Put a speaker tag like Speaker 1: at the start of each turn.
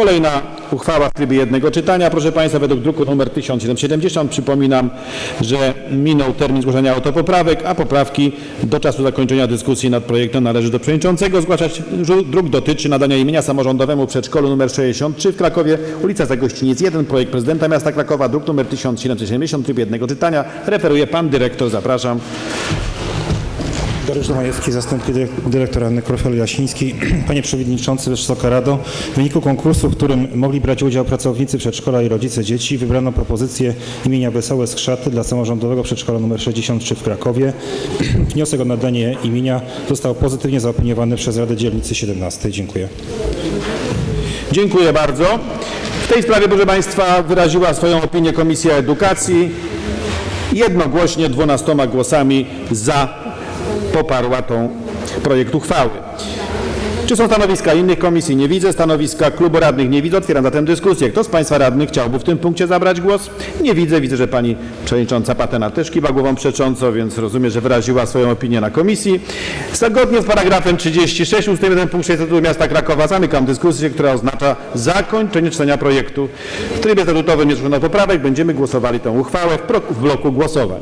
Speaker 1: Kolejna uchwała w trybie jednego czytania, proszę Państwa, według druku nr 1770. Przypominam, że minął termin zgłoszenia autopoprawek, a poprawki do czasu zakończenia dyskusji nad projektem należy do przewodniczącego zgłaszać. Druk dotyczy nadania imienia samorządowemu przedszkolu nr 63 w Krakowie, ulica Zagościniec 1, projekt prezydenta miasta Krakowa, druk nr 1770, tryb jednego czytania. Referuje Pan Dyrektor, zapraszam.
Speaker 2: Dariusz Domajewski, zastępca dy- dyrektora Nekrofelu Jasiński. Panie Przewodniczący, Wysoka Rado, w wyniku konkursu, w którym mogli brać udział pracownicy przedszkola i rodzice dzieci, wybrano propozycję imienia Wesołe Skrzaty dla samorządowego przedszkola nr 63 w Krakowie. Wniosek o nadanie imienia został pozytywnie zaopiniowany przez Radę Dzielnicy 17. Dziękuję.
Speaker 1: Dziękuję bardzo. W tej sprawie, proszę Państwa, wyraziła swoją opinię Komisja Edukacji. Jednogłośnie 12 głosami za poparła tą projekt uchwały. Czy są stanowiska innych komisji? Nie widzę. Stanowiska klubu radnych nie widzę. Otwieram zatem dyskusję. Kto z Państwa radnych chciałby w tym punkcie zabrać głos? Nie widzę. Widzę, że Pani Przewodnicząca Patena też kiwa głową przecząco, więc rozumiem, że wyraziła swoją opinię na komisji. Zgodnie z paragrafem 36 ust. 1 punkt 6 Statutu Miasta Krakowa zamykam dyskusję, która oznacza zakończenie czytania projektu. W trybie statutowym nie zgłoszono poprawek. Będziemy głosowali tę uchwałę w bloku głosowań.